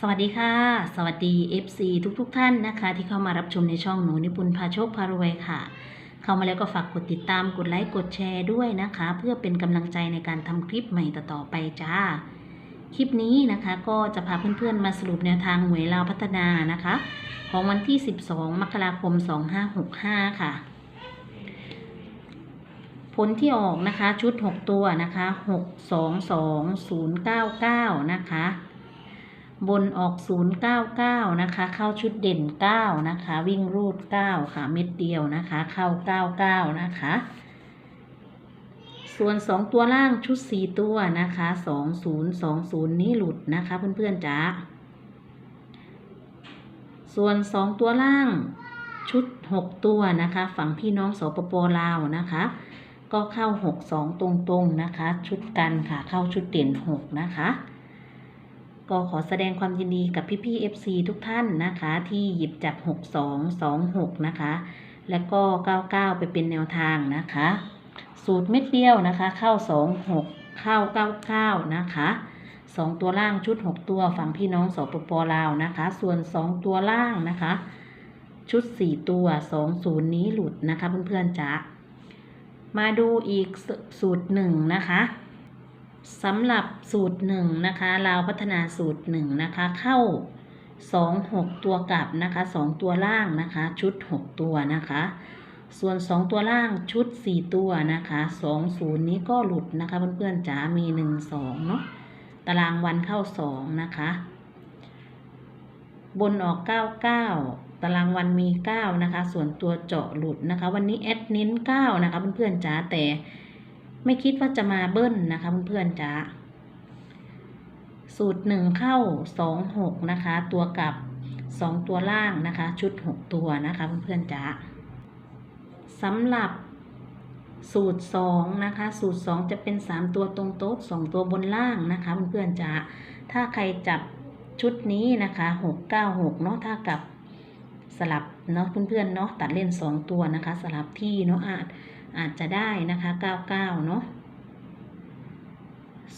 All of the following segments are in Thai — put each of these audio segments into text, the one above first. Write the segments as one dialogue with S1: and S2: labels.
S1: สวัสดีค่ะ สวัสดี FC ทุกๆทท่านนะคะ ที่เข้ามารับชมในช่องหนูนิปุนพาโชคพารวยค่ะ เข้ามาแล้วก็ฝากกดติดตามกดไลค์กดแชร์ด้วยนะคะ เพื่อเป็นกำลังใจในการทำคลิปใหม่ต่อๆไปจ้า คลิปนี้นะคะก็จะพาเพื่อนๆมาสรุปแนวทางหวยลาวพัฒนานะคะ ของวันที่ 12 มกราคม 2565 ค่ะ ผลที่ออกนะคะชุด 6 ตัวนะคะ 6 2 2 0 9 9 นะคะ บนออก 099 นะคะ เข้าชุดเด่น 9 นะคะ วิ่งรูด 9 ค่ะ เม็ดเดียวนะคะ เข้า 99 นะคะ ส่วน 2 ตัวล่างชุด 4 ตัวนะคะ 2020 นี้หลุดนะคะ เพื่อนๆจ้าส่วน 2 ตัวล่างชุด 6 ตัวนะคะ ฝั่งพี่น้องสปปลาวนะคะ ก็เข้า 62 ตรงๆนะคะ ชุดกันค่ะ เข้าชุดเด่น 6 นะคะ ก็ขอแสดงความยินดีกับพี่ๆ FC ทุกท่านนะคะ ที่หยิบจับ 6226 นะคะ และก็ 99 ไปเป็นแนวทางนะคะ สูตรเม็ดเดียวนะคะ เข้า 26 เข้า 99 นะคะ 2 ตัวล่างชุด 6 ตัวฝั่งพี่น้องสปปลาวนะคะ ส่วน 2 ตัวล่างนะคะ ชุด 4 ตัว 20 นี้หลุดนะคะเพื่อนๆจ๋ามาดูอีกสูตรหนึ่งนะคะ สำหรับสูตรหนึ่งนะคะเราวพัฒนาสูตรหนึ่งนะคะ เข้าสองหกตัวกลับนะคะสองตัวล่างนะคะ ชุดหกตัวนะคะ ส่วนสองตัวล่างชุดสี่ตัวนะคะสองศูนย์นี้ก็หลุดนะคะเพื่อนๆจ๋ามีหนึ่งสองเนาะตารางวันเข้าสองนะคะ บนออกเก้าเก้าตารางวันมีเก้านะคะ ส่วนตัวเจาะหลุดนะคะ วันนี้แอดเน้นเก้านะคะเพื่อนๆจ๋าแต่ ไม่คิดว่าจะมาเบิ้ลนะคะเพื่อนๆจ๋าสูตรหนึ่งเข้าสองหกนะคะ ตัวกับสองตัวล่างนะคะ ชุดหกตัวนะคะเพื่อนๆจ๋าสำหรับสูตรสองนะคะ สูตรสองจะเป็นสามตัวตรงโต๊ะสองตัวบนล่างนะคะเพื่อนๆจ๋าถ้าใครจับชุดนี้นะคะหกเก้าหกเนาะถ้ากับสลับเนาะเพื่อนๆเนาะตัดเล่นสองตัวนะคะ สลับที่เนาะอาจ อาจจะได้นะคะ 99 เนาะ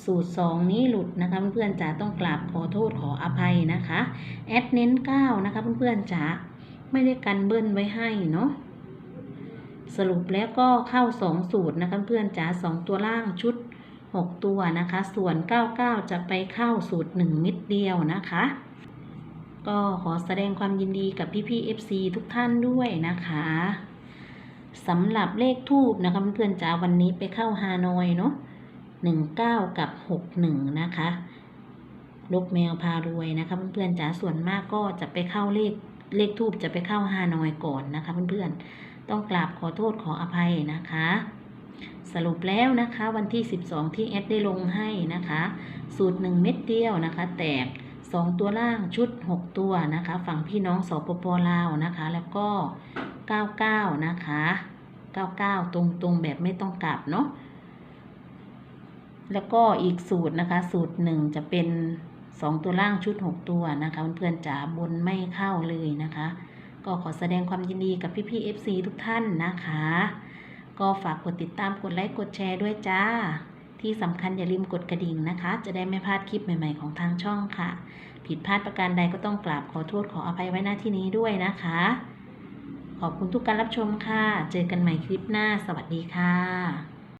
S1: สูตร 2 นี้หลุดนะคะเพื่อนๆจ๋าต้องกราบขอโทษขออภัยนะคะแอดเน้น 9 นะคะเพื่อนๆจ๋าไม่ได้กันเบิ้ลไว้ให้เนาะสรุปแล้วก็เข้า 2 สูตรนะคะเพื่อนจ๋า2 ตัวล่างชุด 6 ตัวนะคะ ส่วน 99 จะไปเข้าสูตร 1 มิดเดียวนะคะ ก็ขอแสดงความยินดีกับพี่ๆ FC ทุกท่านด้วยนะคะ สำหรับเลขทูบนะคะเพื่อนๆจ๋าวันนี้ไปเข้าฮานอยเนาะหนึ่งเก้ากับหกหนึ่งนะคะลูกแมวพารวยนะคะเพื่อนๆจ๋าส่วนมากก็จะไปเข้าเลขเลขทูบจะไปเข้าฮานอยก่อนนะคะเพื่อนๆต้องกราบขอโทษขออภัยนะคะ สรุปแล้วนะคะ วันที่ 12 ที่แอดได้ลงให้นะคะ สูตร 1 เม็ดเดียวนะคะ แตก 2 ตัวล่างชุด 6 ตัวนะคะ ฝั่งพี่น้องสปปลาวนะคะ แล้วก็ 99 นะคะ 99 ตรงตรงแบบไม่ต้องกลับเนาะแล้วก็อีกสูตรนะคะ สูตรหนึ่งจะเป็น2ตัวล่างชุด6ตัวนะคะเพื่อนๆจ๋าบนไม่เข้าเลยนะคะ ก็ขอแสดงความยินดีกับพี่ๆ FC ทุกท่านนะคะ ก็ฝากกดติดตามกดไลค์กดแชร์ด้วยจ้า ที่สำคัญอย่าลืมกดกระดิ่งนะคะ จะได้ไม่พลาดคลิปใหม่ๆของทางช่องค่ะ ผิดพลาดประการใดก็ต้องกราบขอโทษขออภัยไว้หน้าที่นี้ด้วยนะคะ ขอบคุณทุกการรับชมค่ะ เจอกันใหม่คลิปหน้า สวัสดีค่ะ